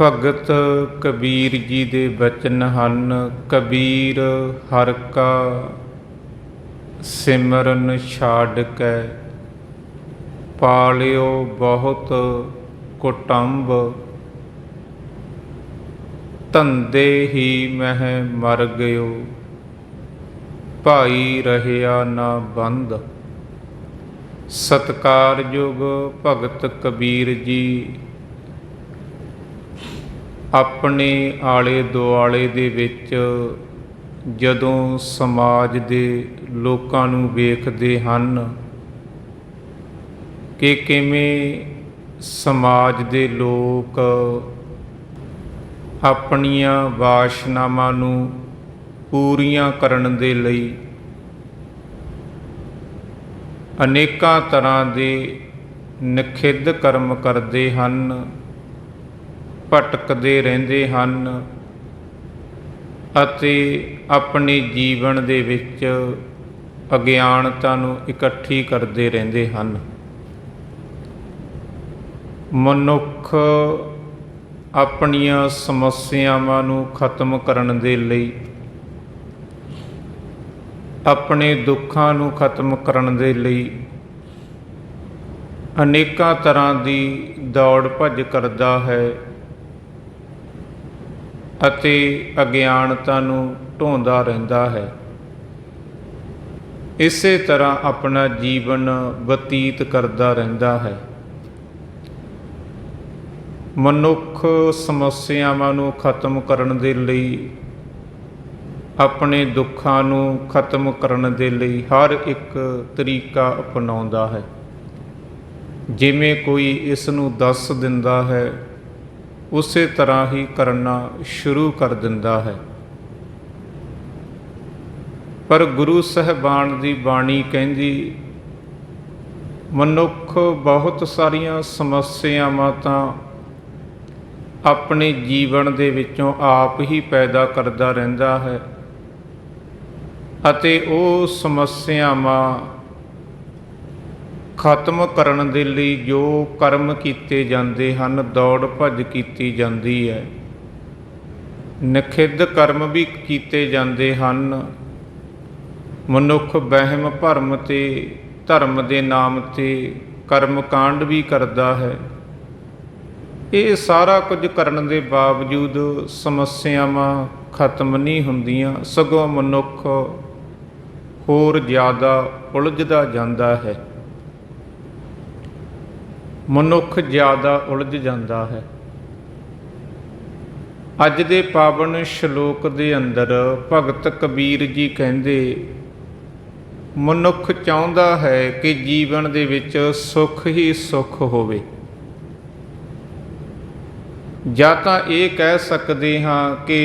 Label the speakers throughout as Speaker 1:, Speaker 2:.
Speaker 1: ਭਗਤ ਕਬੀਰ ਜੀ ਦੇ ਬਚਨ ਹਨ, ਕਬੀਰ ਹਰ ਕਾ ਸਿਮਰਨ ਛਾੜ ਕੇ, ਪਾਲਿਓ ਬਹੁਤ ਕੁਟੰਬ, ਧੰਦੇ ਹੀ ਮਹਿ ਮਰ ਗਇਓ, ਭਾਈ ਰਹਿਆ ਨਾ ਬੰਦ। ਸਤਕਾਰਯੋਗ ਭਗਤ ਕਬੀਰ ਜੀ ਆਪਣੇ ਆਲੇ ਦੁਆਲੇ ਦੇ ਵਿੱਚ ਜਦੋਂ ਸਮਾਜ ਦੇ ਲੋਕਾਂ ਨੂੰ ਵੇਖਦੇ ਹਨ ਕਿ ਕਿਵੇਂ ਸਮਾਜ ਦੇ ਲੋਕ ਆਪਣੀਆਂ ਵਾਸ਼ਨਾਵਾਂ ਨੂੰ ਪੂਰੀਆਂ ਕਰਨ ਦੇ ਲਈ ਅਨੇਕਾਂ ਤਰ੍ਹਾਂ ਦੇ ਨਖਿੱਧ ਕਰਮ ਕਰਦੇ ਹਨ। ਭਟਕਦੇ ਰਹਿੰਦੇ ਹਨ ਅਤੇ ਆਪਣੇ ਜੀਵਨ ਦੇ ਵਿੱਚ ਅਗਿਆਨਤਾ ਨੂੰ ਇਕੱਠੀ ਕਰਦੇ ਰਹਿੰਦੇ ਹਨ। ਮਨੁੱਖ ਆਪਣੀਆਂ ਸਮੱਸਿਆਵਾਂ ਨੂੰ ਖਤਮ ਕਰਨ ਦੇ ਲਈ, ਆਪਣੇ ਦੁੱਖਾਂ ਨੂੰ ਖਤਮ ਕਰਨ ਦੇ ਲਈ ਅਨੇਕਾਂ ਤਰ੍ਹਾਂ ਦੀ ਦੌੜ ਭੱਜ ਕਰਦਾ ਹੈ। ਅਤੇ ਅਗਿਆਨਤਾ ਨੂੰ ਢੋਂਦਾ ਰਹਿੰਦਾ ਹੈ। ਇਸੇ ਤਰ੍ਹਾਂ ਆਪਣਾ ਜੀਵਨ ਬਤੀਤ ਕਰਦਾ ਰਹਿੰਦਾ ਹੈ। ਮਨੁੱਖ ਸਮੱਸਿਆਵਾਂ ਨੂੰ ਖਤਮ ਕਰਨ ਦੇ ਲਈ, ਆਪਣੇ ਦੁੱਖਾਂ ਨੂੰ ਖਤਮ ਕਰਨ ਦੇ ਲਈ ਹਰ ਇੱਕ ਤਰੀਕਾ ਅਪਣਾਉਂਦਾ ਹੈ। ਜਿਵੇਂ ਕੋਈ ਇਸ ਨੂੰ ਦੱਸ ਦਿੰਦਾ ਹੈ ਉਸੇ ਤਰ੍ਹਾਂ ਹੀ ਕਰਨਾ ਸ਼ੁਰੂ ਕਰ ਦਿੰਦਾ ਹੈ। ਪਰ ਗੁਰੂ ਸਹਿਬਾਨ ਦੀ ਬਾਣੀ ਕਹਿੰਦੀ, ਮਨੁੱਖ ਬਹੁਤ ਸਾਰੀਆਂ ਸਮੱਸਿਆਵਾਂ ਤਾਂ ਆਪਣੇ ਜੀਵਨ ਦੇ ਵਿੱਚੋਂ ਆਪ ਹੀ ਪੈਦਾ ਕਰਦਾ ਰਹਿੰਦਾ ਹੈ ਅਤੇ ਉਹ ਸਮੱਸਿਆਵਾਂ ਖਤਮ ਕਰਨ ਦੇ ਲਈ ਜੋ ਕਰਮ ਕੀਤੇ ਜਾਂਦੇ ਹਨ, ਦੌੜ ਭੱਜ ਕੀਤੀ ਜਾਂਦੀ ਹੈ। ਨਖਿੱਧ ਕਰਮ ਵੀ ਕੀਤੇ ਜਾਂਦੇ ਹਨ। ਮਨੁੱਖ ਵਹਿਮ, ਭਰਮ ਤੇ ਧਰਮ ਦੇ ਨਾਮ ਤੇ ਕਰਮ ਕਾਂਡ ਵੀ ਕਰਦਾ ਹੈ। ਇਹ ਸਾਰਾ ਕੁਝ ਕਰਨ ਦੇ ਬਾਵਜੂਦ ਸਮੱਸਿਆਵਾਂ ਖਤਮ ਨਹੀਂ ਹੁੰਦੀਆਂ, ਸਗੋਂ ਮਨੁੱਖ ਹੋਰ ਜ਼ਿਆਦਾ ਉਲਝਦਾ ਜਾਂਦਾ ਹੈ। ਮਨੁੱਖ ਜ਼ਿਆਦਾ ਉਲਝ ਜਾਂਦਾ ਹੈ। ਅੱਜ ਦੇ ਪਾਵਨ ਸ਼ਲੋਕ ਦੇ ਅੰਦਰ ਭਗਤ ਕਬੀਰ ਜੀ ਕਹਿੰਦੇ, ਮਨੁੱਖ ਚਾਹੁੰਦਾ ਹੈ ਕਿ ਜੀਵਨ ਦੇ ਵਿੱਚ ਸੁੱਖ ਹੀ ਸੁੱਖ ਹੋਵੇ। ਜਾਂ ਤਾਂ ਇਹ ਕਹਿ ਸਕਦੇ ਹਾਂ ਕਿ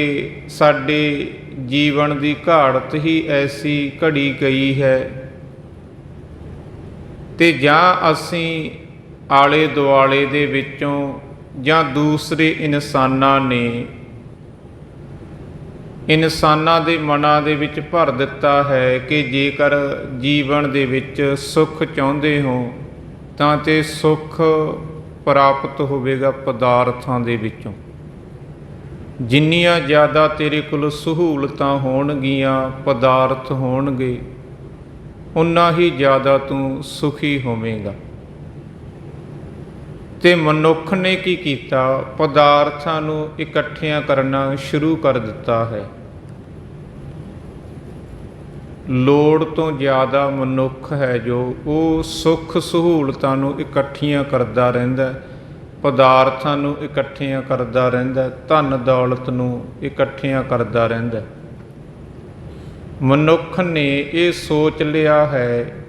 Speaker 1: ਸਾਡੇ ਜੀਵਨ ਦੀ ਘਾੜਤ ਹੀ ਐਸੀ ਘੜੀ ਗਈ ਹੈ ਤੇ ਜਾਂ ਅਸੀਂ ਆਲੇ ਦੁਆਲੇ ਦੇ ਵਿੱਚੋਂ ਜਾਂ ਦੂਸਰੇ ਇਨਸਾਨਾਂ ਨੇ ਇਨਸਾਨਾਂ ਦੇ ਮਨਾਂ ਦੇ ਵਿੱਚ ਭਰ ਦਿੱਤਾ ਹੈ ਕਿ ਜੇਕਰ ਜੀਵਨ ਦੇ ਵਿੱਚ ਸੁੱਖ ਚਾਹੁੰਦੇ ਹੋ, ਤਾਂ ਤੇ ਸੁੱਖ ਪ੍ਰਾਪਤ ਹੋਵੇਗਾ ਪਦਾਰਥਾਂ ਦੇ ਵਿੱਚੋਂ। ਜਿੰਨੀਆਂ ਜ਼ਿਆਦਾ ਤੇਰੇ ਕੋਲ ਸਹੂਲਤਾਂ ਹੋਣਗੀਆਂ, ਪਦਾਰਥ ਹੋਣਗੇ, ਉਨਾ ਹੀ ਜ਼ਿਆਦਾ ਤੂੰ ਸੁਖੀ ਹੋਵੇਂਗਾ। ਤੇ ਮਨੁੱਖ ਨੇ ਕੀ ਕੀਤਾ? ਪਦਾਰਥਾਂ ਨੂੰ ਇਕੱਠਿਆਂ ਕਰਨਾ ਸ਼ੁਰੂ ਕਰ ਦਿੱਤਾ ਹੈ। ਲੋੜ ਤੋਂ ਜ਼ਿਆਦਾ ਮਨੁੱਖ ਹੈ ਜੋ ਉਹ ਸੁੱਖ ਸਹੂਲਤਾਂ ਨੂੰ ਇਕੱਠੀਆਂ ਕਰਦਾ ਰਹਿੰਦਾ ਪਦਾਰਥਾਂ ਨੂੰ ਇਕੱਠੀਆਂ ਕਰਦਾ ਰਹਿੰਦਾ ਧਨ ਦੌਲਤ ਨੂੰ ਇਕੱਠੀਆਂ ਕਰਦਾ ਰਹਿੰਦਾ ਮਨੁੱਖ ਨੇ ਇਹ ਸੋਚ ਲਿਆ ਹੈ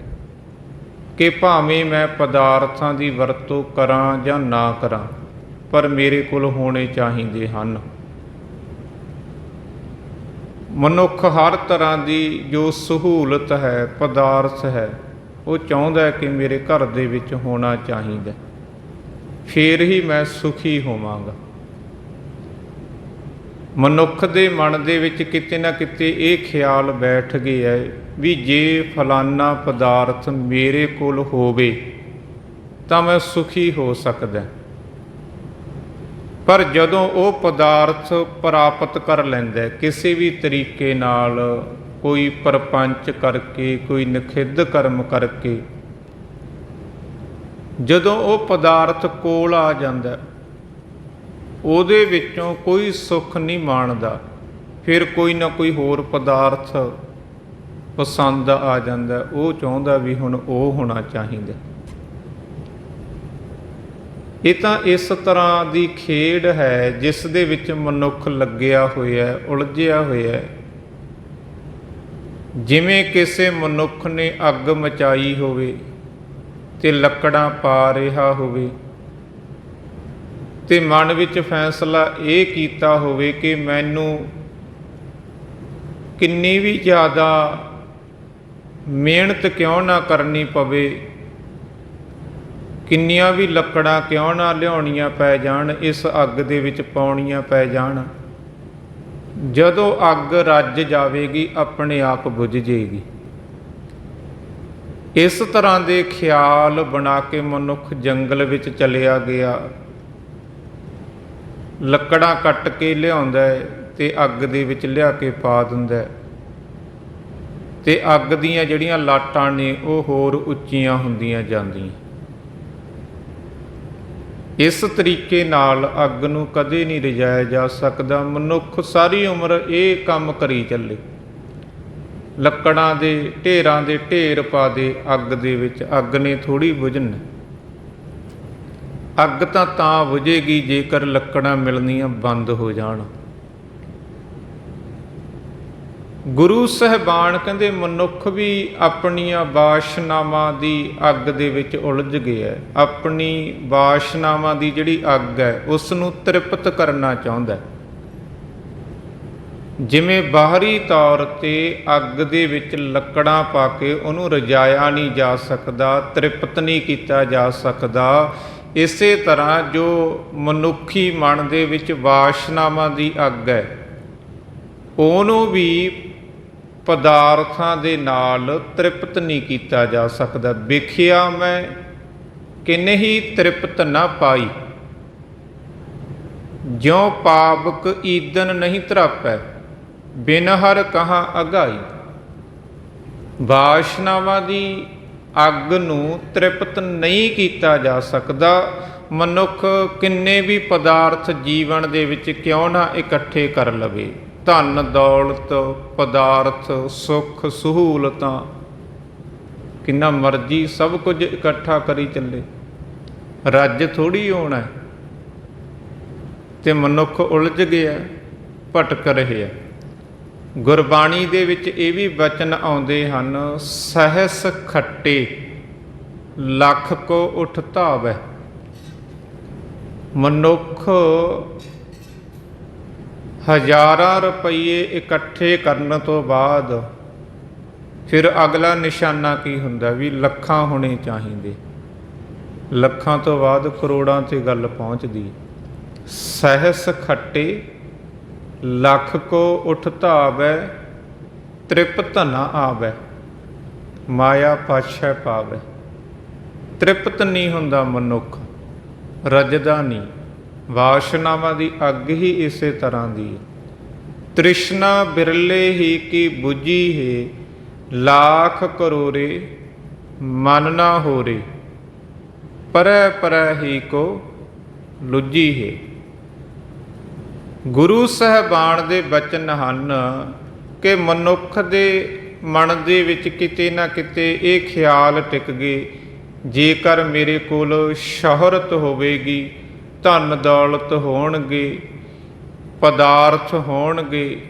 Speaker 1: ਕਿ ਭਾਵੇਂ ਮੈਂ ਪਦਾਰਥਾਂ ਦੀ ਵਰਤੋਂ ਕਰਾਂ ਜਾਂ ਨਾ ਕਰਾਂ, ਪਰ ਮੇਰੇ ਕੋਲ ਹੋਣੇ ਚਾਹੀਦੇ ਹਨ। ਮਨੁੱਖ ਹਰ ਤਰ੍ਹਾਂ ਦੀ ਜੋ ਸਹੂਲਤ ਹੈ, ਪਦਾਰਥ ਹੈ, ਉਹ ਚਾਹੁੰਦਾ ਹੈ ਕਿ ਮੇਰੇ ਘਰ ਦੇ ਵਿੱਚ ਹੋਣਾ ਚਾਹੀਦਾ ਫੇਰ ਹੀ ਮੈਂ ਸੁਖੀ ਹੋਵਾਂਗਾ। ਮਨੁੱਖ ਦੇ ਮਨ ਦੇ ਵਿੱਚ ਕਿਤੇ ਨਾ ਕਿਤੇ ਇਹ ਖਿਆਲ ਬੈਠ ਗਿਆ ਹੈ ਵੀ ਜੇ ਫਲਾਨਾ ਪਦਾਰਥ ਮੇਰੇ ਕੋਲ ਹੋਵੇ ਤਾਂ ਮੈਂ ਸੁਖੀ ਹੋ ਸਕਦਾ ਪਰ ਜਦੋਂ ਉਹ ਪਦਾਰਥ ਪ੍ਰਾਪਤ ਕਰ ਲੈਂਦਾ ਕਿਸੇ ਵੀ ਤਰੀਕੇ ਨਾਲ ਕੋਈ ਪਰਪੰਚ ਕਰਕੇ, ਕੋਈ ਨਖਿੱਧ ਕਰਮ ਕਰਕੇ, ਜਦੋਂ ਉਹ ਪਦਾਰਥ ਕੋਲ ਆ ਜਾਂਦਾ ਉਹਦੇ ਵਿੱਚੋਂ ਕੋਈ ਸੁੱਖ ਨਹੀਂ ਮਾਣਦਾ। ਫਿਰ ਕੋਈ ਨਾ ਕੋਈ ਹੋਰ ਪਦਾਰਥ ਪਸੰਦ ਆ ਜਾਂਦਾ। ਉਹ ਚਾਹੁੰਦਾ ਵੀ ਹੁਣ ਉਹ ਹੋਣਾ ਚਾਹੀਦਾ। ਇਹ ਤਾਂ ਇਸ ਤਰ੍ਹਾਂ ਦੀ ਖੇਡ ਹੈ ਜਿਸ ਦੇ ਵਿੱਚ ਮਨੁੱਖ ਲੱਗਿਆ ਹੋਇਆ ਹੈ ਉਲਝਿਆ ਹੋਇਆ ਹੈ। ਜਿਵੇਂ ਕਿਸੇ ਮਨੁੱਖ ਨੇ ਅੱਗ ਮਚਾਈ ਹੋਵੇ ਤੇ ਲੱਕੜਾਂ ਪਾ ਰਿਹਾ ਹੋਵੇ ਤੇ ਮਨ ਵਿੱਚ ਫੈਸਲਾ ਇਹ ਕੀਤਾ ਹੋਵੇ ਕਿ ਮੈਨੂੰ ਕਿੰਨੀ ਵੀ ਜ਼ਿਆਦਾ ਮਿਹਨਤ ਕਿਉਂ ਨਾ ਕਰਨੀ ਪਵੇ, ਕਿੰਨੀਆਂ ਵੀ ਲੱਕੜਾਂ ਕਿਉਂ ਨਾ ਲਿਆਉਣੀਆਂ ਪੈ ਜਾਣ, ਇਸ ਅੱਗ ਦੇ ਵਿੱਚ ਪਾਉਣੀਆਂ ਪੈ ਜਾਣ। ਜਦੋਂ ਅੱਗ ਰੱਜ ਜਾਵੇਗੀ, ਆਪਣੇ ਆਪ ਬੁਝ ਜੇਗੀ। ਇਸ ਤਰ੍ਹਾਂ ਦੇ ਖਿਆਲ ਬਣਾ ਕੇ ਮਨੁੱਖ ਜੰਗਲ ਵਿੱਚ ਚਲਿਆ ਗਿਆ। ਲੱਕੜਾਂ ਕੱਟ ਕੇ ਲਿਆਉਂਦਾ ਹੈ ਤੇ ਅੱਗ ਦੇ ਵਿੱਚ ਲਿਆ ਕੇ ਪਾ ਦਿੰਦਾ ਹੈ। ਤੇ ਅੱਗ ਦੀਆਂ ਜਿਹੜੀਆਂ ਲਾਟਾਂ ਨੇ, ਉਹ ਹੋਰ ਉੱਚੀਆਂ ਹੁੰਦੀਆਂ ਜਾਂਦੀਆਂ। ਇਸ ਤਰੀਕੇ ਨਾਲ ਅੱਗ ਨੂੰ ਕਦੇ ਨਹੀਂ ਰਜਾਇਆ ਜਾ ਸਕਦਾ। ਮਨੁੱਖ ਸਾਰੀ ਉਮਰ ਇਹ ਕੰਮ ਕਰੀ ਚੱਲੇ। ਲੱਕੜਾਂ ਦੇ, ਢੇਰਾਂ ਦੇ ਢੇਰ ਪਾ ਦੇ ਅੱਗ ਦੇ ਵਿੱਚ। ਅੱਗ ਨੇ ਥੋੜੀ ਬੁਝਣਾ। ਅੱਗ ਤਾਂ ਤਾਂ ਬੁਝੇਗੀ ਜੇਕਰ ਲੱਕੜਾਂ ਮਿਲਣੀਆਂ ਬੰਦ ਹੋ ਜਾਣ ਗੁਰੂ ਸਹਿਬਾਨ ਕਹਿੰਦੇ, ਮਨੁੱਖ ਵੀ ਆਪਣੀਆਂ ਵਾਸ਼ਨਾਵਾਂ ਦੀ ਅੱਗ ਦੇ ਵਿੱਚ ਉਲਝ ਗਿਆ ਹੈ। ਆਪਣੀ ਵਾਸਨਾਵਾਂ ਦੀ ਜਿਹੜੀ ਅੱਗ ਹੈ ਉਸ ਨੂੰ ਤ੍ਰਿਪਤ ਕਰਨਾ ਚਾਹੁੰਦਾ ਹੈ ਜਿਵੇਂ ਬਾਹਰੀ ਤੌਰ ਤੇ ਅੱਗ ਦੇ ਵਿੱਚ ਲੱਕੜਾਂ ਪਾ ਕੇ ਉਹਨੂੰ ਰਜਾਇਆ ਨਹੀਂ ਜਾ ਸਕਦਾ, ਤ੍ਰਿਪਤ ਨਹੀਂ ਕੀਤਾ ਜਾ ਸਕਦਾ ਇਸੇ ਤਰ੍ਹਾਂ ਜੋ ਮਨੁੱਖੀ ਮਨ ਦੇ ਵਿੱਚ ਵਾਸ਼ਨਾਵਾਂ ਦੀ ਅੱਗ ਹੈ, ਉਹਨੂੰ ਵੀ ਪਦਾਰਥਾਂ ਦੇ ਨਾਲ ਤ੍ਰਿਪਤ ਨਹੀਂ ਕੀਤਾ ਜਾ ਸਕਦਾ। ਵੇਖਿਆ ਮੈਂ ਕਿ ਨਹੀਂ ਤ੍ਰਿਪਤ ਨਾ ਪਾਈ। ਜਿਉ ਪਾਵਕ ਈਦਨ ਨਹੀਂ ਧਰਾਪੈ ਬਿਨ ਹਰ ਕਹਾ ਅਗਾਈ। ਵਾਸ਼ਨਾਵਾਂ ਦੀ ਅੱਗ ਨੂੰ ਤ੍ਰਿਪਤ ਨਹੀਂ ਕੀਤਾ ਜਾ ਸਕਦਾ। ਮਨੁੱਖ ਕਿੰਨੇ ਵੀ ਪਦਾਰਥ ਜੀਵਨ ਦੇ ਵਿੱਚ ਕਿਉਂ ਨਾ ਇਕੱਠੇ ਕਰ ਲਵੇ। ਧਨ, ਦੌਲਤ, ਪਦਾਰਥ, ਸੁੱਖ, ਸਹੂਲਤਾਂ। ਕਿੰਨਾ ਮਰਜ਼ੀ ਸਭ ਕੁਝ ਇਕੱਠਾ ਕਰੀ ਚੱਲੇ। ਰੱਜ ਥੋੜੀ ਹੋਣਾ ਹੈ। ਤੇ ਮਨੁੱਖ ਉਲਝ ਗਿਆ, ਭਟਕ ਰਿਹਾ ਗੁਰਬਾਣੀ ਦੇ ਵਿੱਚ ਇਹ ਵੀ ਬਚਨ ਆਉਂਦੇ ਹਨ, ਸਹਸ ਖੱਟੇ, ਲੱਖ ਕੋ ਉਠ ਧਾਵੈ। ਮਨੁੱਖ ਹਜ਼ਾਰਾਂ ਰੁਪਏ ਇਕੱਠੇ ਕਰਨ ਤੋਂ ਬਾਅਦ ਫਿਰ ਅਗਲਾ ਨਿਸ਼ਾਨਾ ਕੀ ਹੁੰਦਾ ਵੀ ਲੱਖਾਂ ਹੋਣੇ ਚਾਹੀਦੇ। ਲੱਖਾਂ ਤੋਂ ਬਾਅਦ ਕਰੋੜਾਂ ਤੇ ਗੱਲ ਪਹੁੰਚਦੀ। ਸਹਸ ਖੱਟੇ ਲੱਖ ਕੋ ਉਠ ਧਾਵੈ ਤ੍ਰਿਪਤ ਨਾ ਆਵੈ, ਮਾਇਆ ਪਾਛੈ ਪਾਵੈ। ਤ੍ਰਿਪਤ ਨਹੀਂ ਹੁੰਦਾ ਮਨੁੱਖ, ਰਜਦਾ ਨਹੀਂ। ਵਾਸ਼ਨਾਵਾਂ ਦੀ ਅੱਗ ਹੀ ਇਸੇ ਤਰ੍ਹਾਂ ਦੀ ਹੈ। ਤ੍ਰਿਸ਼ਨਾ ਬਿਰਲੇ ਹੀ ਕੀ 부ਜੀ ਹੈ, ਲੱਖ ਕਰੋਰੇ ਮਨ ਨਾ ਹੋਰੇ, ਪਰੈ ਪਰੈ ਹੀ ਕੋ ਲੁੱਜੀ ਹੈ। ਗੁਰੂ ਸਹਿਬਾਨ ਦੇ ਬਚਨ ਹਨ ਕਿ ਮਨੁੱਖ ਦੇ ਮਨ ਦੇ ਵਿੱਚ ਕਿਤੇ ਨਾ ਕਿਤੇ ਇਹ ਖਿਆਲ ਟਿਕ ਗਏ, ਜੇਕਰ ਮੇਰੇ ਕੋਲ ਸ਼ੋਹਰਤ ਹੋਵੇਗੀ, ਧਨ ਦੌਲਤ ਹੋਣਗੇ, ਪਦਾਰਥ ਹੋਣਗੇ,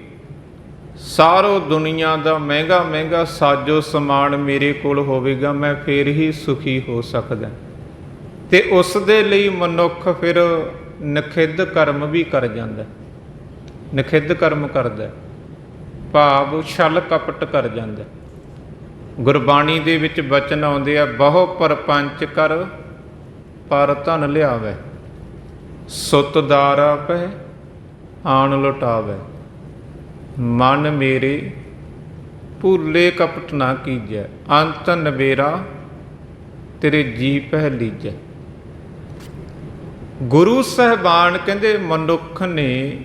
Speaker 1: ਸਾਰੋ ਦੁਨੀਆ ਦਾ ਮਹਿੰਗਾ ਮਹਿੰਗਾ ਸਾਜੋ ਸਮਾਨ ਮੇਰੇ ਕੋਲ ਹੋਵੇਗਾ, ਮੈਂ ਫੇਰ ਹੀ ਸੁਖੀ ਹੋ ਸਕਦਾ। ਤੇ ਉਸ ਦੇ ਲਈ ਮਨੁੱਖ ਫਿਰ ਨਖਿੱਧ ਕਰਮ ਵੀ ਕਰ ਜਾਂਦਾ। ਨਖਿੱਧ ਕਰਮ ਕਰਦਾ ਭਾਵ ਛਲ ਕਪਟ ਕਰ ਜਾਂਦਾ ਗੁਰਬਾਣੀ ਦੇ ਵਿੱਚ ਬਚਨ ਆਉਂਦੇ ਆ, ਬਹੁ ਪਰਪੰਚ ਕਰ, ਪਰ ਧਨ ਲਿਆਵੇ। ਸੁਤ ਦਾਰਾ ਪੈ ਆਣ ਲੁਟਾਵੇ। ਮਨ ਮੇਰੇ, ਭੁੱਲੇ ਕਪਟ ਨਾ ਕੀਜੈ। ਅੰਤ ਨਵੇਰਾ, ਤੇਰੇ ਜੀ ਪਹਿ ਲੀਜੈ। ਗੁਰੂ ਸਹਿਬਾਨ ਕਹਿੰਦੇ, ਮਨੁੱਖ ਨੇ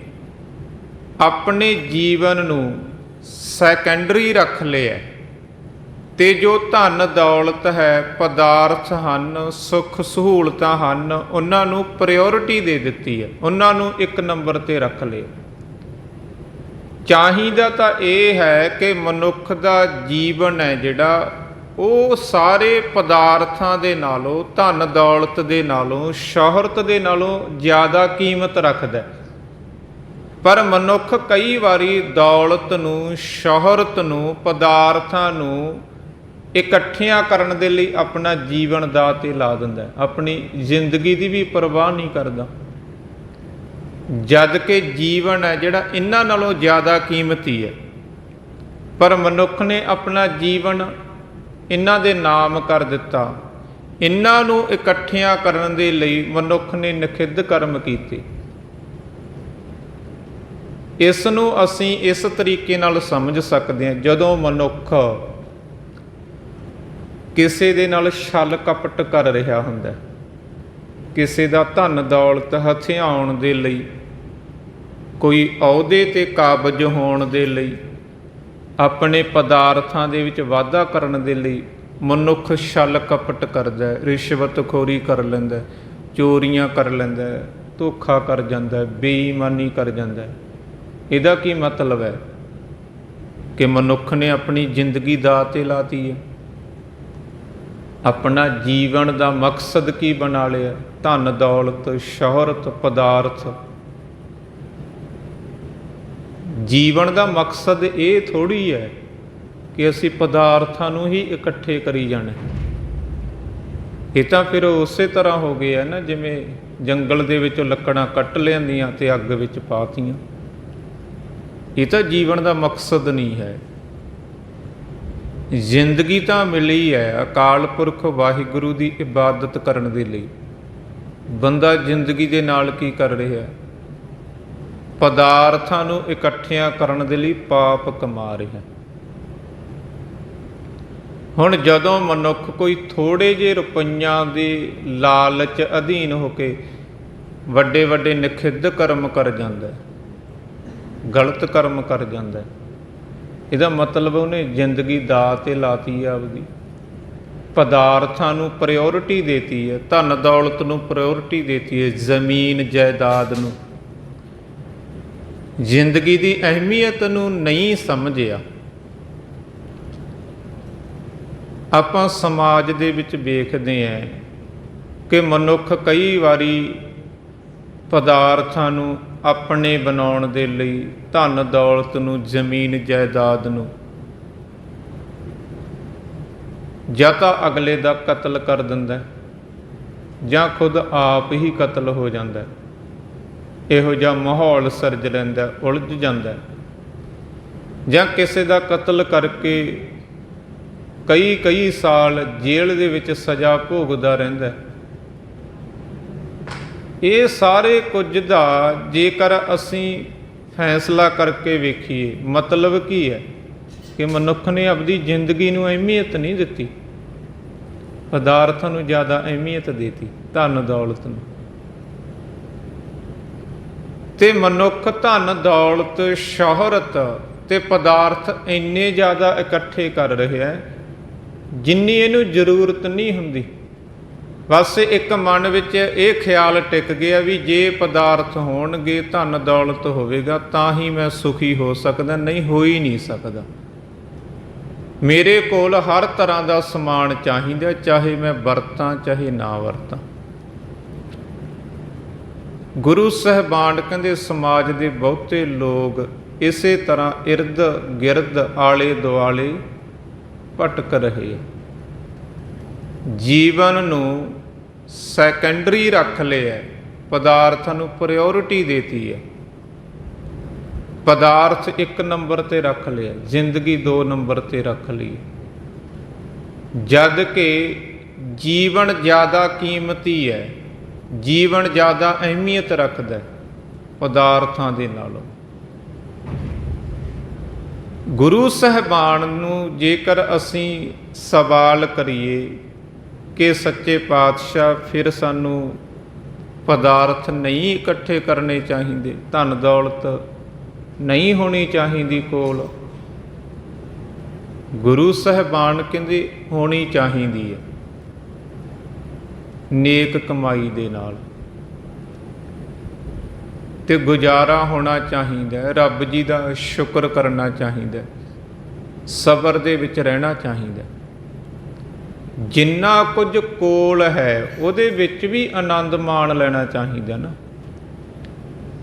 Speaker 1: ਆਪਣੇ ਜੀਵਨ ਨੂੰ ਸੈਕੰਡਰੀ ਰੱਖ ਲਿਆ। ਤੇ ਜੋ ਧਨ ਦੌਲਤ ਹੈ, ਪਦਾਰਥ ਹਨ, ਸੁੱਖ ਸਹੂਲਤਾਂ ਹਨ, ਉਹਨਾਂ ਨੂੰ ਪ੍ਰਾਇੋਰਟੀ ਦੇ ਦਿੱਤੀ ਹੈ। ਉਹਨਾਂ ਨੂੰ ਇੱਕ ਨੰਬਰ ਤੇ ਰੱਖ ਲਿਆ। ਚਾਹੀਦਾ ਤਾਂ ਇਹ ਹੈ ਕਿ ਮਨੁੱਖ ਦਾ ਜੀਵਨ ਹੈ ਜਿਹੜਾ, ਉਹ ਸਾਰੇ ਪਦਾਰਥਾਂ ਦੇ ਨਾਲੋਂ, ਧਨ ਦੌਲਤ ਦੇ ਨਾਲੋਂ, ਸ਼ੋਹਰਤ ਦੇ ਨਾਲੋਂ ਜ਼ਿਆਦਾ ਕੀਮਤ ਰੱਖਦਾ ਹੈ। ਪਰ ਮਨੁੱਖ ਕਈ ਵਾਰੀ ਦੌਲਤ ਨੂੰ, ਸ਼ੋਹਰਤ ਨੂੰ, ਪਦਾਰਥਾਂ ਨੂੰ ਇਕੱਠਿਆਂ ਕਰਨ ਦੇ ਲਈ ਆਪਣਾ ਜੀਵਨ ਦਾ ਤੇ ਲਾ ਦਿੰਦਾ ਆਪਣੀ ਜ਼ਿੰਦਗੀ ਦੀ ਵੀ ਪਰਵਾਹ ਨਹੀਂ ਕਰਦਾ। ਜਦ ਕਿ ਜੀਵਨ ਹੈ ਜਿਹੜਾ ਇਹਨਾਂ ਨਾਲੋਂ ਜ਼ਿਆਦਾ ਕੀਮਤੀ ਹੈ। ਪਰ ਮਨੁੱਖ ਨੇ ਆਪਣਾ ਜੀਵਨ ਇਹਨਾਂ ਦੇ ਨਾਮ ਕਰ ਦਿੱਤਾ। ਇਹਨਾਂ ਨੂੰ ਇਕੱਠਿਆਂ ਕਰਨ ਦੇ ਲਈ ਮਨੁੱਖ ਨੇ ਨਖਿੱਧ ਕਰਮ ਕੀਤੇ। ਇਸ ਨੂੰ ਅਸੀਂ ਇਸ ਤਰੀਕੇ ਨਾਲ ਸਮਝ ਸਕਦੇ ਹਾਂ, ਜਦੋਂ ਮਨੁੱਖ ਕਿਸੇ ਦੇ ਨਾਲ ਛਲ ਕਪਟ ਕਰ ਰਿਹਾ ਹੁੰਦਾ ਕਿਸੇ ਦਾ ਧਨ ਦੌਲਤ ਹਥਿਆਉਣ ਦੇ ਲਈ, ਕੋਈ ਅਹੁਦੇ ਤੇ ਕਾਬਜ ਹੋਣ ਦੇ ਲਈ, ਆਪਣੇ ਪਦਾਰਥਾਂ ਦੇ ਵਿੱਚ ਵਾਧਾ ਕਰਨ ਦੇ ਲਈ ਮਨੁੱਖ ਛਲ ਕਪਟ ਕਰਦਾ ਰਿਸ਼ਵਤਖੋਰੀ ਕਰ ਲੈਂਦਾ ਚੋਰੀਆਂ ਕਰ ਲੈਂਦਾ ਧੋਖਾ ਕਰ ਜਾਂਦਾ ਬੇਈਮਾਨੀ ਕਰ ਜਾਂਦਾ ਇਹਦਾ ਕੀ ਮਤਲਬ ਹੈ? ਕਿ ਮਨੁੱਖ ਨੇ ਆਪਣੀ ਜ਼ਿੰਦਗੀ ਦਾ ਤੇ ਲਾਤੀ ਹੈ। ਆਪਣਾ ਜੀਵਨ ਦਾ ਮਕਸਦ ਕੀ ਬਣਾ ਲਿਆ? ਧਨ, ਦੌਲਤ, ਸ਼ੋਹਰਤ, ਪਦਾਰਥ। ਜੀਵਨ ਦਾ ਮਕਸਦ ਇਹ ਥੋੜੀ ਹੈ ਕਿ ਅਸੀਂ ਪਦਾਰਥਾਂ ਨੂੰ ਹੀ ਇਕੱਠੇ ਕਰੀ ਜਾਣਾ। ਇਹ ਤਾਂ ਫਿਰ ਉਸੇ ਤਰ੍ਹਾਂ ਹੋ ਗਿਆ ਨਾ, ਜਿਵੇਂ ਜੰਗਲ ਦੇ ਵਿੱਚੋਂ ਲੱਕੜਾਂ ਕੱਟ ਲਿਆਂਦੀਆਂ ਤੇ ਅੱਗ ਵਿੱਚ ਪਾਤੀਆਂ। ਇਹ ਤਾਂ ਜੀਵਨ ਦਾ ਮਕਸਦ ਨਹੀਂ ਹੈ। ਜ਼ਿੰਦਗੀ ਤਾਂ ਮਿਲੀ ਹੈ, ਅਕਾਲ ਪੁਰਖ ਵਾਹਿਗੁਰੂ ਦੀ ਇਬਾਦਤ ਕਰਨ ਦੇ ਲਈ। ਬੰਦਾ ਜ਼ਿੰਦਗੀ ਦੇ ਨਾਲ ਕੀ ਕਰ ਰਿਹਾ? ਹੈ ਪਦਾਰਥਾਂ ਨੂੰ ਇਕੱਠਿਆਂ ਕਰਨ ਦੇ ਲਈ ਪਾਪ ਕਮਾ ਰਿਹਾ। ਹੁਣ ਜਦੋਂ ਮਨੁੱਖ ਕੋਈ ਥੋੜੇ ਜਿਹੇ ਰੁਪਈਆਂ ਦੇ ਲਾਲਚ ਅਧੀਨ ਹੋ ਕੇ ਵੱਡੇ ਵੱਡੇ ਨਖਿੱਧ ਕਰਮ ਕਰ ਜਾਂਦਾ ਹੈ ਗਲਤ ਕਰਮ ਕਰ ਜਾਂਦਾ ਇਹਦਾ ਮਤਲਬ ਉਹਨੇ ਜ਼ਿੰਦਗੀ ਦਾ ਤੇ ਲਾਤੀ ਆ ਆਪਦੀ। ਪਦਾਰਥਾਂ ਨੂੰ ਪ੍ਰਾਇੋਰਟੀ ਦੇਤੀ ਹੈ, ਧਨ ਦੌਲਤ ਨੂੰ ਪ੍ਰਾਇੋਰਟੀ ਦੇਤੀ ਹੈ, ਜ਼ਮੀਨ ਜਾਇਦਾਦ ਨੂੰ। ਜ਼ਿੰਦਗੀ ਦੀ ਅਹਿਮੀਅਤ ਨੂੰ ਨਹੀਂ ਸਮਝਿਆ। ਆਪਾਂ ਸਮਾਜ ਦੇ ਵਿੱਚ ਵੇਖਦੇ ਹਾਂ ਕਿ ਮਨੁੱਖ ਕਈ ਵਾਰੀ ਪਦਾਰਥਾਂ ਨੂੰ ਆਪਣੇ ਬਣਾਉਣ ਦੇ ਲਈ ਧਨ ਦੌਲਤ ਨੂੰ, ਜ਼ਮੀਨ ਜਾਇਦਾਦ ਨੂੰ। ਜਾਂ ਤਾਂ ਅਗਲੇ ਦਾ ਕਤਲ ਕਰ ਦਿੰਦਾ ਜਾਂ ਖੁਦ ਆਪ ਹੀ ਕਤਲ ਹੋ ਜਾਂਦਾ ਇਹੋ ਜਿਹਾ ਮਾਹੌਲ ਸਿਰਜ ਲੈਂਦਾ ਉਲਝ ਜਾਂਦਾ ਜਾਂ ਕਿਸੇ ਦਾ ਕਤਲ ਕਰਕੇ ਕਈ ਕਈ ਸਾਲ ਜੇਲ੍ਹ ਦੇ ਵਿੱਚ ਸਜ਼ਾ ਭੋਗਦਾ ਰਹਿੰਦਾ ਹੈ। ਇਹ ਸਾਰੇ ਕੁਝ ਦਾ ਜੇਕਰ ਅਸੀਂ ਫੈਸਲਾ ਕਰਕੇ ਵੇਖੀਏ, ਮਤਲਬ ਕੀ ਹੈ? ਕਿ ਮਨੁੱਖ ਨੇ ਆਪਣੀ ਜ਼ਿੰਦਗੀ ਨੂੰ ਅਹਿਮੀਅਤ ਨਹੀਂ ਦਿੱਤੀ। ਪਦਾਰਥਾਂ ਨੂੰ ਜ਼ਿਆਦਾ ਅਹਿਮੀਅਤ ਦਿੱਤੀ, ਧਨ ਦੌਲਤ ਨੂੰ। ਤੇ ਮਨੁੱਖ ਧਨ, ਦੌਲਤ, ਸ਼ੋਹਰਤ ਤੇ ਪਦਾਰਥ ਇੰਨੇ ਜ਼ਿਆਦਾ ਇਕੱਠੇ ਕਰ ਰਿਹਾ ਹੈ, ਜਿੰਨੀ ਇਹਨੂੰ ਜ਼ਰੂਰਤ ਨਹੀਂ ਹੁੰਦੀ। ਬਸ ਇੱਕ ਮਨ ਵਿੱਚ ਇਹ ਖਿਆਲ ਟਿਕ ਗਿਆ ਵੀ ਜੇ ਪਦਾਰਥ ਹੋਣਗੇ ਧਨ ਦੌਲਤ ਹੋਵੇਗਾ, ਤਾਂ ਹੀ ਮੈਂ ਸੁਖੀ ਹੋ ਸਕਦਾ, ਨਹੀਂ ਹੋ ਹੀ ਨਹੀਂ ਸਕਦਾ। ਮੇਰੇ ਕੋਲ ਹਰ ਤਰ੍ਹਾਂ ਦਾ ਸਮਾਨ ਚਾਹੀਦਾ, ਚਾਹੇ ਮੈਂ ਵਰਤਾਂ, ਚਾਹੇ ਨਾ ਵਰਤਾਂ। ਗੁਰੂ ਸਹਿਬਾਨ ਕਹਿੰਦੇ, ਸਮਾਜ ਦੇ ਬਹੁਤੇ ਲੋਕ ਇਸੇ ਤਰ੍ਹਾਂ ਇਰਦ ਗਿਰਦ ਆਲੇ ਦੁਆਲੇ ਭਟਕ ਰਹੇ ਆ। ਜੀਵਨ ਨੂੰ ਸੈਕੰਡਰੀ ਰੱਖ ਲਿਆ ਪਦਾਰਥ ਨੂੰ ਪ੍ਰਾਇੋਰਟੀ ਦੇਤੀ ਹੈ। ਪਦਾਰਥ ਇੱਕ ਨੰਬਰ ਤੇ ਰੱਖ ਲਿਆ, ਜ਼ਿੰਦਗੀ ਦੋ ਨੰਬਰ ਤੇ ਰੱਖ ਲਈ। ਜਦ ਕਿ ਜੀਵਨ ਜ਼ਿਆਦਾ ਕੀਮਤੀ ਹੈ, ਜੀਵਨ ਜ਼ਿਆਦਾ ਅਹਿਮੀਅਤ ਰੱਖਦਾ ਪਦਾਰਥਾਂ ਦੇ ਨਾਲੋਂ। ਗੁਰੂ ਸਹਿਬਾਨ ਨੂੰ ਜੇਕਰ ਅਸੀਂ ਸਵਾਲ ਕਰੀਏ ਕਿ ਸੱਚੇ ਪਾਤਸ਼ਾਹ ਫਿਰ ਸਾਨੂੰ ਪਦਾਰਥ ਨਹੀਂ ਇਕੱਠੇ ਕਰਨੇ ਚਾਹੀਦੇ, ਧਨ ਦੌਲਤ ਨਹੀਂ ਹੋਣੀ ਚਾਹੀਦੀ ਕੋਲ। ਗੁਰੂ ਸਾਹਿਬਾਨ ਕਹਿੰਦੇ, ਹੋਣੀ ਚਾਹੀਦੀ ਹੈ ਨੇਕ ਕਮਾਈ ਦੇ ਨਾਲ। ਤੇ ਗੁਜ਼ਾਰਾ ਹੋਣਾ ਚਾਹੀਦਾ, ਰੱਬ ਜੀ ਦਾ ਸ਼ੁਕਰ ਕਰਨਾ ਚਾਹੀਦਾ, ਸਬਰ ਦੇ ਵਿੱਚ ਰਹਿਣਾ ਚਾਹੀਦਾ। ਜਿੰਨਾ ਕੁਝ ਕੋਲ ਹੈ, ਉਹਦੇ ਵਿੱਚ ਵੀ ਆਨੰਦ ਮਾਣ ਲੈਣਾ ਚਾਹੀਦਾ ਨਾ।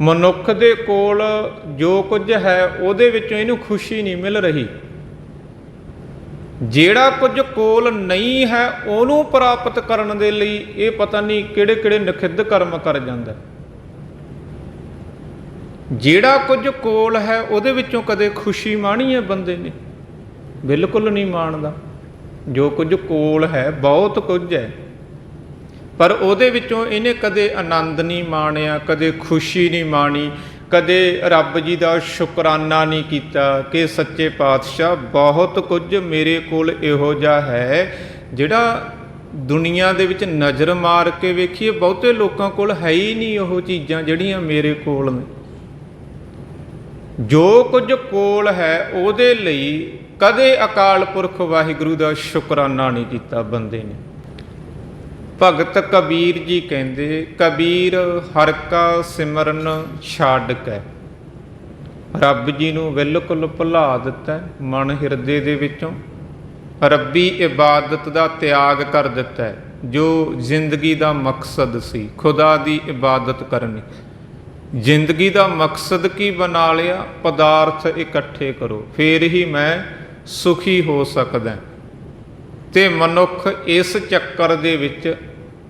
Speaker 1: ਮਨੁੱਖ ਦੇ ਕੋਲ ਜੋ ਕੁਝ ਹੈ, ਉਹਦੇ ਵਿੱਚੋਂ ਇਹਨੂੰ ਖੁਸ਼ੀ ਨਹੀਂ ਮਿਲ ਰਹੀ। ਜਿਹੜਾ ਕੁਝ ਕੋਲ ਨਹੀਂ ਹੈ, ਉਹਨੂੰ ਪ੍ਰਾਪਤ ਕਰਨ ਦੇ ਲਈ ਇਹ ਪਤਾ ਨਹੀਂ ਕਿਹੜੇ ਕਿਹੜੇ ਨਖਿੱਧ ਕਰਮ ਕਰ ਜਾਂਦਾ। ਜਿਹੜਾ ਕੁਝ ਕੋਲ ਹੈ, ਉਹਦੇ ਵਿੱਚੋਂ ਕਦੇ ਖੁਸ਼ੀ ਮਾਣੀ ਹੈ ਬੰਦੇ ਨੇ? ਬਿਲਕੁਲ ਨਹੀਂ ਮਾਣਦਾ। ਜੋ ਕੁਝ ਕੋਲ ਹੈ, ਬਹੁਤ ਕੁਝ ਹੈ। ਪਰ ਉਹਦੇ ਵਿੱਚੋਂ ਇਹਨੇ ਕਦੇ ਆਨੰਦ ਨਹੀਂ ਮਾਣਿਆ, ਕਦੇ ਖੁਸ਼ੀ ਨਹੀਂ ਮਾਣੀ, ਕਦੇ ਰੱਬ ਜੀ ਦਾ ਸ਼ੁਕਰਾਨਾ ਨਹੀਂ ਕੀਤਾ ਕਿ ਸੱਚੇ ਪਾਤਸ਼ਾਹ ਬਹੁਤ ਕੁਝ ਮੇਰੇ ਕੋਲ ਇਹੋ ਜਿਹਾ ਹੈ, ਜਿਹੜਾ ਦੁਨੀਆ ਦੇ ਵਿੱਚ ਨਜ਼ਰ ਮਾਰ ਕੇ ਵੇਖੀਏ, ਬਹੁਤੇ ਲੋਕਾਂ ਕੋਲ ਹੈ ਹੀ ਨਹੀਂ ਉਹ ਚੀਜ਼ਾਂ ਜਿਹੜੀਆਂ ਮੇਰੇ ਕੋਲ ਨੇ। ਜੋ ਕੁਝ ਕੋਲ ਹੈ, ਉਹਦੇ ਲਈ ਕਦੇ ਅਕਾਲ ਪੁਰਖ ਵਾਹਿਗੁਰੂ ਦਾ ਸ਼ੁਕਰਾਨਾ ਨਹੀਂ ਕੀਤਾ ਬੰਦੇ ਨੇ? ਭਗਤ ਕਬੀਰ ਜੀ ਕਹਿੰਦੇ, ਕਬੀਰ, ਹਰ ਕਾ ਸਿਮਰਨ ਛੱਡ ਕੇ। ਰੱਬ ਜੀ ਨੂੰ ਬਿਲਕੁਲ ਭੁਲਾ ਦਿੱਤਾ ਮਨ ਹਿਰਦੇ ਦੇ ਵਿੱਚੋਂ। ਰੱਬੀ ਇਬਾਦਤ ਦਾ ਤਿਆਗ ਕਰ ਦਿੱਤਾ, ਜੋ ਜ਼ਿੰਦਗੀ ਦਾ ਮਕਸਦ ਸੀ, ਖੁਦਾ ਦੀ ਇਬਾਦਤ ਕਰਨੀ। ਜ਼ਿੰਦਗੀ ਦਾ ਮਕਸਦ ਕੀ ਬਣਾ ਲਿਆ? ਪਦਾਰਥ ਇਕੱਠੇ ਕਰੋ, ਫੇਰ ਹੀ ਮੈਂ ਸੁਖੀ ਹੋ ਸਕਦਾ ਤੇ ਮਨੁੱਖ ਇਸ ਚੱਕਰ ਦੇ ਵਿੱਚ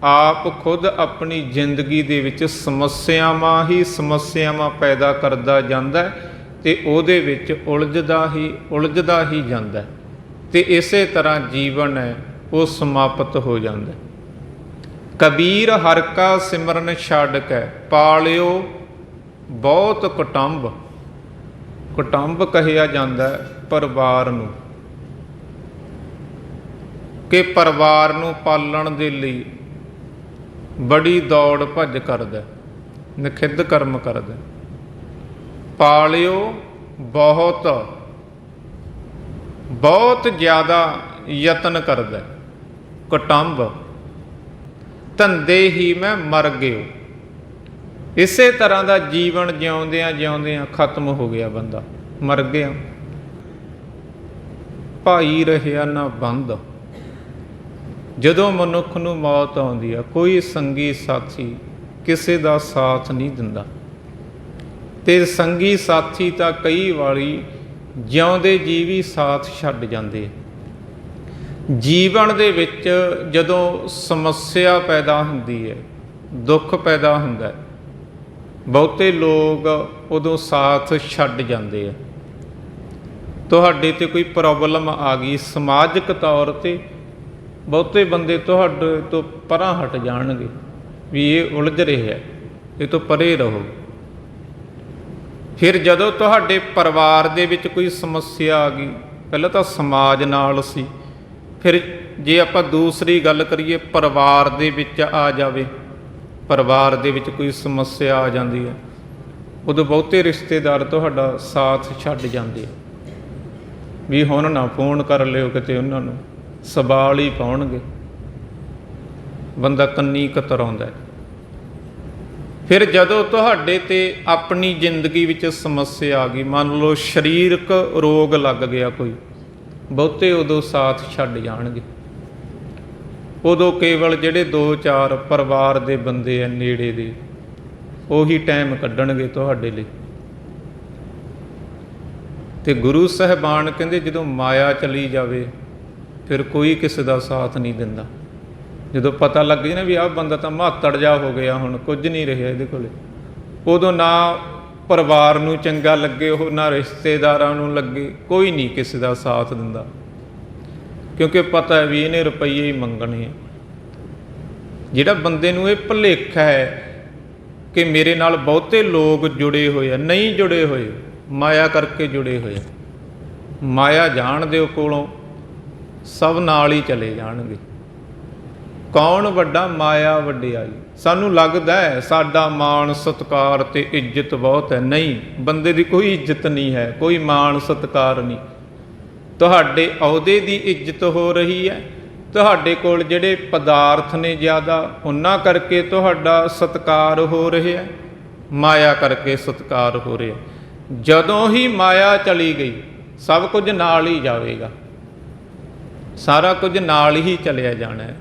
Speaker 1: ਆਪ ਖੁਦ ਆਪਣੀ ਜ਼ਿੰਦਗੀ ਦੇ ਵਿੱਚ ਸਮੱਸਿਆਵਾਂ ਹੀ ਸਮੱਸਿਆਵਾਂ ਪੈਦਾ ਕਰਦਾ ਜਾਂਦਾ ਹੈ ਤੇ ਉਹਦੇ ਵਿੱਚ ਉਲਝਦਾ ਹੀ ਉਲਝਦਾ ਹੀ ਜਾਂਦਾ ਹੈ। ਤੇ ਇਸੇ ਤਰ੍ਹਾਂ ਜੀਵਨ ਹੈ, ਉਹ ਸਮਾਪਤ ਹੋ ਜਾਂਦਾ ਕਬੀਰ ਹਰ ਕਾ ਸਿਮਰਨ ਛੱਡ ਕੇ ਪਾਲਿਓ ਬਹੁਤ ਕੁਟੰਬ। ਕੁਟੰਬ ਕਹਿਆ ਜਾਂਦਾ ਪਰਿਵਾਰ ਨੂੰ ਕਿ ਪਰਿਵਾਰ ਨੂੰ ਪਾਲਣ ਦੇ ਲਈ ਬੜੀ ਦੌੜ ਭੱਜ ਕਰਦਾ ਹੈ, ਨਖਿੱਧ ਕਰਮ ਕਰਦਾ ਪਾਲਿਓ ਬਹੁਤ ਬਹੁਤ ਜ਼ਿਆਦਾ ਯਤਨ ਕਰਦਾ ਹੈ। ਕੁਟੰਬ ਧੰਦੇ ਹੀ ਮੈਂ ਮਰ ਗਿਓ। ਇਸੇ ਤਰ੍ਹਾਂ ਦਾ ਜੀਵਨ ਜਿਉਂਦਿਆਂ ਜਿਉਂਦਿਆਂ ਖਤਮ ਹੋ ਗਿਆ ਬੰਦਾ ਮਰ ਗਿਆ। ਭਾਈ ਰਹਿਆ ਨਾ ਬੰਦ। ਜਦੋਂ ਮਨੁੱਖ ਨੂੰ ਮੌਤ ਆਉਂਦੀ ਆ, ਕੋਈ ਸੰਗੀ ਸਾਥੀ ਕਿਸੇ ਦਾ ਸਾਥ ਨਹੀਂ ਦਿੰਦਾ। ਤੇ ਸੰਗੀ ਸਾਥੀ ਤਾਂ ਕਈ ਵਾਰੀ ਜਿਉਂਦੇ ਜੀਵੀ ਸਾਥ ਛੱਡ ਜਾਂਦੇ ਆ। ਜੀਵਨ ਦੇ ਵਿੱਚ ਜਦੋਂ ਸਮੱਸਿਆ ਪੈਦਾ ਹੁੰਦੀ ਹੈ, ਦੁੱਖ ਪੈਦਾ ਹੁੰਦਾ ਹੈ, ਬਹੁਤੇ ਲੋਕ ਉਦੋਂ ਸਾਥ ਛੱਡ ਜਾਂਦੇ ਆ। ਤੁਹਾਡੇ ਤੇ ਕੋਈ ਪ੍ਰੋਬਲਮ ਆ ਗਈ, ਸਮਾਜਿਕ ਤੌਰ ਤੇ ਬਹੁਤੇ ਬੰਦੇ ਤੁਹਾਡੇ ਤੋਂ ਪਰਾਂ ਹਟ ਜਾਣਗੇ ਵੀ ਇਹ ਉਲਝ ਰਿਹਾ ਹੈ, ਇਹ ਤੋਂ ਪਰੇ ਰਹੋ। ਫਿਰ ਜਦੋਂ ਤੁਹਾਡੇ ਪਰਿਵਾਰ ਦੇ ਵਿੱਚ ਕੋਈ ਸਮੱਸਿਆ ਆ ਗਈ, ਪਹਿਲਾਂ ਤਾਂ ਸਮਾਜ ਨਾਲ ਸੀ, ਫਿਰ ਜੇ ਆਪਾਂ ਦੂਸਰੀ ਗੱਲ ਕਰੀਏ, ਪਰਿਵਾਰ ਦੇ ਵਿੱਚ ਆ ਜਾਵੇ, ਪਰਿਵਾਰ ਦੇ ਵਿੱਚ ਕੋਈ ਸਮੱਸਿਆ ਆ ਜਾਂਦੀ ਹੈ, ਉਦੋਂ ਬਹੁਤੇ ਰਿਸ਼ਤੇਦਾਰ ਤੁਹਾਡਾ ਸਾਥ ਛੱਡ ਜਾਂਦੇ ਆ। ਵੀ ਹੁਣ ਨਾ ਫੋਨ ਕਰ ਲਿਓ ਕਿਤੇ ਉਹਨਾਂ ਨੂੰ। ਸਵਾਲ ਹੀ ਪਾਉਣਗੇ। ਬੰਦਾ ਕੰਨੀ ਕਤਰਾਉਂਦਾ ਹੈ। ਫਿਰ ਜਦੋਂ ਤੁਹਾਡੇ ਤੇ ਆਪਣੀ ਜ਼ਿੰਦਗੀ ਵਿੱਚ ਸਮੱਸਿਆ ਆ ਗਈ, ਮੰਨ ਲਓ ਸਰੀਰਕ ਰੋਗ ਲੱਗ ਗਿਆ ਕੋਈ, ਬਹੁਤੇ ਉਦੋਂ ਸਾਥ ਛੱਡ ਜਾਣਗੇ। ਉਦੋਂ ਕੇਵਲ ਜਿਹੜੇ 2-4 ਪਰਿਵਾਰ ਦੇ ਬੰਦੇ ਆ ਨੇੜੇ ਦੇ, ਉਹੀ ਟਾਈਮ ਕੱਢਣਗੇ ਤੁਹਾਡੇ ਲਈ। ਤੇ ਗੁਰੂ ਸਾਹਿਬਾਨ ਕਹਿੰਦੇ ਜਦੋਂ ਮਾਇਆ ਚਲੀ ਜਾਵੇ, ਫਿਰ ਕੋਈ ਕਿਸੇ ਦਾ ਸਾਥ ਨਹੀਂ ਦਿੰਦਾ। ਜਦੋਂ ਪਤਾ ਲੱਗ ਜੇ ਨਾ ਵੀ ਆਹ ਬੰਦਾ ਤਾਂ ਮਾਤੜ ਜਾ ਹੋ ਗਿਆ ਹੁਣ, ਕੁਝ ਨਹੀਂ ਰਿਹਾ ਇਹਦੇ ਕੋਲੇ। ਉਦੋਂ ਨਾ ਪਰਿਵਾਰ ਨੂੰ ਚੰਗਾ ਲੱਗੇ, ਉਹ ਨਾ ਰਿਸ਼ਤੇਦਾਰਾਂ ਨੂੰ ਲੱਗੇ, ਕੋਈ ਨਹੀਂ ਕਿਸੇ ਦਾ ਸਾਥ ਦਿੰਦਾ। ਕਿਉਂਕਿ ਪਤਾ ਹੈ ਵੀ ਇਹਨੇ ਰੁਪਈਏ ਹੀ ਮੰਗਣੇ ਆ। ਜਿਹੜਾ ਬੰਦੇ ਨੂੰ ਇਹ ਭੁਲੇਖਾ ਹੈ ਕਿ ਮੇਰੇ ਨਾਲ ਬਹੁਤੇ ਲੋਕ ਜੁੜੇ ਹੋਏ ਆ, ਨਹੀਂ ਜੁੜੇ ਹੋਏ ਮਾਇਆ ਕਰਕੇ ਜੁੜੇ ਹੋਏ ਮਾਇਆ ਜਾਣ ਦਿਓ ਕੋਲੋਂ, ਸਭ ਨਾਲ ਹੀ ਚਲੇ ਜਾਣਗੇ। ਕੌਣ ਵੱਡਾ ਮਾਇਆ ਵੱਡਿਆਈ? ਸਾਨੂੰ ਲੱਗਦਾ ਹੈ ਸਾਡਾ ਮਾਣ ਸਤਕਾਰ ਤੇ ਇੱਜ਼ਤ ਬਹੁਤ ਹੈ। ਨਹੀਂ, ਬੰਦੇ ਦੀ ਕੋਈ ਇੱਜ਼ਤ ਨਹੀਂ ਹੈ, ਕੋਈ ਮਾਣ ਸਤਕਾਰ ਨਹੀਂ। ਤੁਹਾਡੇ ਅਹੁਦੇ ਦੀ ਇੱਜ਼ਤ ਹੋ ਰਹੀ ਹੈ। ਤੁਹਾਡੇ ਕੋਲ ਜਿਹੜੇ ਪਦਾਰਥ ਨੇ ਜ਼ਿਆਦਾ, ਉਹਨਾਂ ਕਰਕੇ ਤੁਹਾਡਾ ਸਤਕਾਰ ਹੋ ਰਿਹਾ ਮਾਇਆ ਕਰਕੇ ਸਤਕਾਰ ਹੋ ਰਿਹਾ ਜਦੋਂ ਹੀ ਮਾਇਆ ਚਲੀ ਗਈ, ਸਭ ਕੁਝ ਨਾਲ ਹੀ ਜਾਵੇਗਾ। ਸਾਰਾ ਕੁਝ ਨਾਲ ਹੀ ਚਲਿਆ ਜਾਣਾ ਹੈ।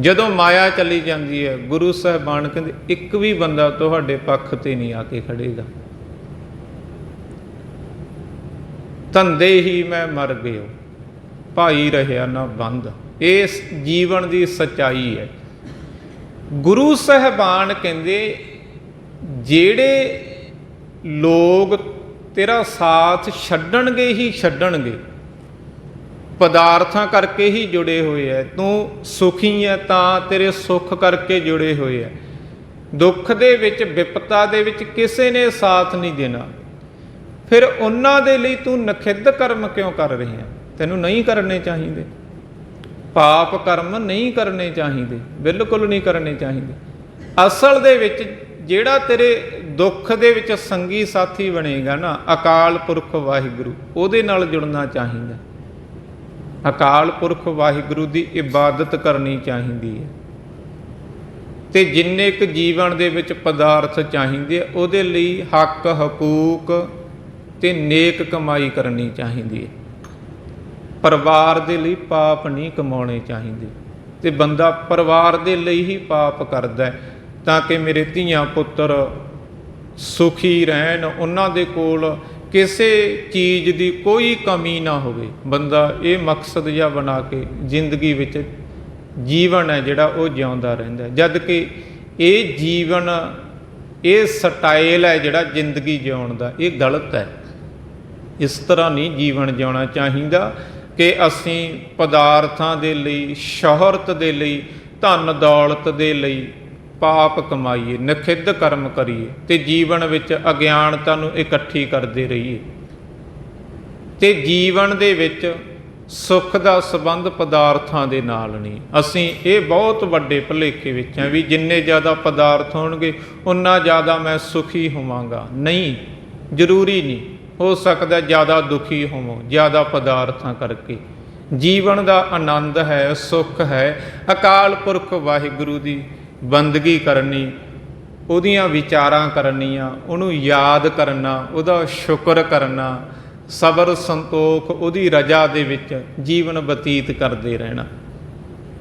Speaker 1: ਜਦੋਂ ਮਾਇਆ ਚਲੀ ਜਾਂਦੀ ਹੈ, ਗੁਰੂ ਸਾਹਿਬਾਨ ਕਹਿੰਦੇ, ਇੱਕ ਵੀ ਬੰਦਾ ਤੁਹਾਡੇ ਪੱਖ ਤੇ ਨਹੀਂ ਆ ਕੇ ਖੜੇਗਾ। ਧੰਦੇ ਹੀ ਮੈਂ ਮਰ ਗਿਓ ਭਾਈ ਰਹਿਆ ਨਾ ਬੰਦ। ਇਸ ਜੀਵਨ ਦੀ ਸਚਾਈ ਹੈ। ਗੁਰੂ ਸਾਹਿਬਾਨ ਕਹਿੰਦੇ, ਜਿਹੜੇ ਲੋਕ ਤੇਰਾ ਸਾਥ ਛੱਡਣਗੇ ਹੀ ਛੱਡਣਗੇ। ਪਦਾਰਥਾਂ ਕਰਕੇ ਹੀ ਜੁੜੇ ਹੋਏ ਐ। ਤੂੰ ਸੁਖੀ ਐ ਤਾਂ ਤੇਰੇ ਸੁੱਖ ਕਰਕੇ ਜੁੜੇ ਹੋਏ ਐ। ਦੁੱਖ ਦੇ ਵਿੱਚ, ਵਿਪਤਾ ਦੇ ਵਿੱਚ ਕਿਸੇ ਨੇ ਸਾਥ ਨਹੀਂ ਦੇਣਾ। ਫਿਰ ਉਹਨਾਂ ਦੇ ਲਈ ਤੂੰ ਨਖਿੱਧ ਕਰਮ ਕਿਉਂ ਕਰ ਰਹੀ ਹੈ ਤੈਨੂੰ ਨਹੀਂ ਕਰਨੇ ਚਾਹੀਦੇ। ਪਾਪ ਕਰਮ ਨਹੀਂ ਕਰਨੇ ਚਾਹੀਦੇ। ਬਿਲਕੁਲ ਨਹੀਂ ਕਰਨੇ ਚਾਹੀਦੇ। ਅਸਲ ਦੇ ਵਿੱਚ ਜਿਹੜਾ ਤੇਰੇ ਦੁੱਖ ਦੇ ਵਿੱਚ ਸੰਗੀ ਸਾਥੀ ਬਣੇਗਾ ਨਾ ਅਕਾਲ ਪੁਰਖ ਵਾਹਿਗੁਰੂ ਉਹਦੇ ਨਾਲ ਜੁੜਨਾ ਚਾਹੀਦਾ। ਅਕਾਲ ਪੁਰਖ ਵਾਹਿਗੁਰੂ ਦੀ ਇਬਾਦਤ ਕਰਨੀ ਚਾਹੀਦੀ ਹੈ। ਤੇ ਜਿੰਨੇ ਕੁ ਜੀਵਨ ਦੇ ਵਿੱਚ ਪਦਾਰਥ ਚਾਹੀਦੇ ਆ, ਉਹਦੇ ਲਈ ਹੱਕ ਹਕੂਕ ਤੇ ਨੇਕ ਕਮਾਈ ਕਰਨੀ ਚਾਹੀਦੀ ਹੈ। ਪਰਿਵਾਰ ਦੇ ਲਈ ਪਾਪ ਨਹੀਂ ਕਮਾਉਣੇ ਚਾਹੀਦੇ। ਤੇ ਬੰਦਾ ਪਰਿਵਾਰ ਦੇ ਲਈ ਹੀ ਪਾਪ ਕਰਦਾ ਹੈ। ਤਾਂ ਕਿ ਮੇਰੇ ਧੀਆਂ ਪੁੱਤਰ ਸੁਖੀ ਰਹਿਣ, ਉਹਨਾਂ ਦੇ ਕੋਲ ਕਿਸੇ ਚੀਜ਼ ਦੀ ਕੋਈ ਕਮੀ ਨਾ ਹੋਵੇ ਬੰਦਾ ਇਹ ਮਕਸਦ ਜਿਹਾ ਬਣਾ ਕੇ ਜ਼ਿੰਦਗੀ ਵਿੱਚ ਜੀਵਨ ਹੈ ਜਿਹੜਾ ਉਹ ਜਿਉਂਦਾ ਰਹਿੰਦਾ ਹੈ। ਜਦ ਕਿ ਇਹ ਜੀਵਨ, ਇਹ ਸਟਾਈਲ ਹੈ ਜਿਹੜਾ ਜ਼ਿੰਦਗੀ ਜਿਉਣ ਦਾ, ਇਹ ਗਲਤ ਹੈ ਇਸ ਤਰ੍ਹਾਂ ਨਹੀਂ ਜੀਵਨ ਜਿਉਣਾ ਚਾਹੀਦਾ ਕਿ ਅਸੀਂ ਪਦਾਰਥਾਂ ਦੇ ਲਈ, ਸ਼ੋਹਰਤ ਦੇ ਲਈ ਧਨ ਦੌਲਤ ਦੇ ਲਈ ਪਾਪ ਕਮਾਈਏ, ਨਖਿੱਧ ਕਰਮ ਕਰੀਏ ਤੇ ਜੀਵਨ ਵਿੱਚ ਅਗਿਆਨਤਾ ਨੂੰ ਇਕੱਠੀ ਕਰਦੇ ਰਹੀਏ। ਤੇ ਜੀਵਨ ਦੇ ਵਿੱਚ ਸੁੱਖ ਦਾ ਸੰਬੰਧ ਪਦਾਰਥਾਂ ਦੇ ਨਾਲ ਨਹੀਂ। ਅਸੀਂ ਇਹ ਬਹੁਤ ਵੱਡੇ ਭੁਲੇਖੇ ਵਿੱਚ ਹਾਂ ਵੀ ਜਿੰਨੇ ਜ਼ਿਆਦਾ ਪਦਾਰਥ ਹੋਣਗੇ, ਉਨਾ ਜ਼ਿਆਦਾ ਮੈਂ ਸੁਖੀ ਹੋਵਾਂਗਾ। ਨਹੀਂ, ਜ਼ਰੂਰੀ ਨਹੀਂ। ਹੋ ਸਕਦਾ ਜ਼ਿਆਦਾ ਦੁਖੀ ਹੋਵੋ, ਜ਼ਿਆਦਾ ਪਦਾਰਥਾਂ ਕਰਕੇ। ਜੀਵਨ ਦਾ ਆਨੰਦ ਹੈ, ਸੁੱਖ ਹੈ। ਅਕਾਲ ਪੁਰਖ ਵਾਹਿਗੁਰੂ ਦੀ ਬੰਦਗੀ ਕਰਨੀ, ਉਹਦੀਆਂ ਵਿਚਾਰਾਂ ਕਰਨੀਆਂ, ਉਹਨੂੰ ਯਾਦ ਕਰਨਾ, ਉਹਦਾ ਸ਼ੁਕਰ ਕਰਨਾ, ਸਬਰ ਸੰਤੋਖ ਉਹਦੀ ਰਜਾ ਦੇ ਵਿੱਚ ਜੀਵਨ ਬਤੀਤ ਕਰਦੇ ਰਹਿਣਾ।